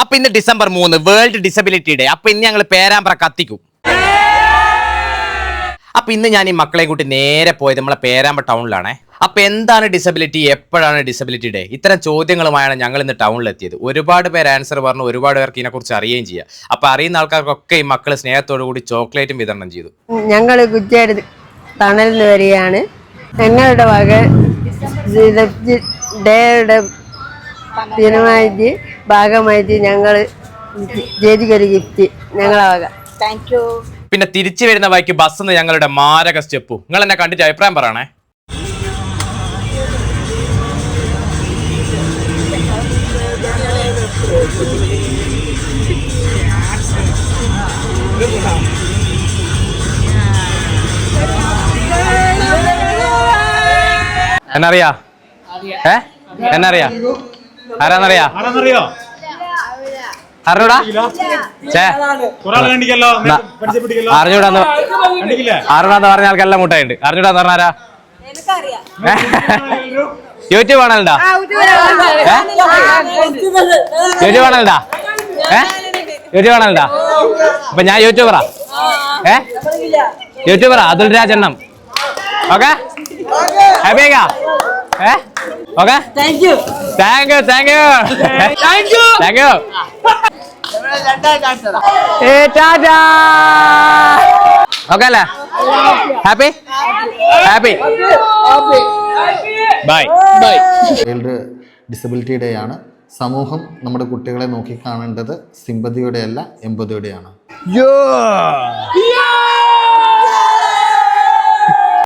അപ്പൊ ഇന്ന് ഡിസംബർ മൂന്ന് വേൾഡ് ഡിസബിലിറ്റി ഡേ അപ്പൊ ഇന്ന് ഞങ്ങൾ പേരാമ്പ്ര കത്തിക്കും. അപ്പൊ ഇന്ന് ഞാൻ ഈ മക്കളെ കൂട്ടി നേരെ പോയത് നമ്മളെ പേരാമ്പ്ര ടൗണിലാണേ. അപ്പൊ എന്താണ് ഡിസബിലിറ്റി എപ്പോഴാണ് ഡിസബിലിറ്റി ഡേ ഇത്തരം ചോദ്യങ്ങളുമായാണ് ഞങ്ങൾ ഇന്ന് ടൗണിൽ എത്തിയത് ഒരുപാട് പേര് ആൻസർ പറഞ്ഞു ഒരുപാട് പേർക്ക് ഇതിനെക്കുറിച്ച് അറിയുകയും ചെയ്യാം. അപ്പൊ അറിയുന്ന ആൾക്കാർക്കൊക്കെ ഈ മക്കൾ സ്നേഹത്തോടു കൂടി ചോക്ലേറ്റും വിതരണം ചെയ്തു. ഞങ്ങൾ കുറ്റിയാട് തണലിന് വരികയാണ്. ഞങ്ങളുടെ വക ഡേയുടെ ഭാഗമായിട്ട് ഞങ്ങൾ ചേച്ചിക്കൊരു ഗിഫ്റ്റ് ഞങ്ങളെ വക താങ്ക് യു പിന്നെ തിരിച്ചു വരുന്ന വഴിക്ക് ബസ് ഞങ്ങളുടെ മാരക സ്റ്റെപ്പു നിങ്ങൾ എന്നെ കണ്ടിട്ട് അഭിപ്രായം പറയണേ. എന്നറിയാ? ഏ? എന്നറിയാ? ആരാന്നറിയാ? ആരാന്നറിയോ? അറിഞ്ഞൂടാ? ചേ കണ്ടിക്കല്ലോ അറിഞ്ഞൂടാന്ന് പറഞ്ഞ ആൾക്കെല്ലാം മുട്ടായിണ്ട്. അറിഞ്ഞൂടാന്ന് പറഞ്ഞാരാ യൂട്യൂബ് ആണല്ലോ യൂട്യൂബ് ആണല്ലോ ഏ? യൂട്യൂബ് ആണല്ലോ അപ്പൊ ഞാൻ യൂട്യൂബറാ? ഏ? യൂട്യൂബറാ? അതുൽ രാജെണ്ണം ഓക്കെ? ഹാപ്പിയാക്കാ ഏ? Okay thank you thank you thank you thank you okay അല്ലേ? Happy happy bye bye child disability day ആണ്. സമൂഹം നമ്മുടെ കുട്ടികളെ നോക്കി നോക്കിക്കാണേണ്ടത് സിമ്പതിയോടെയല്ല എമ്പതിയോടെയാണ്. Yeah!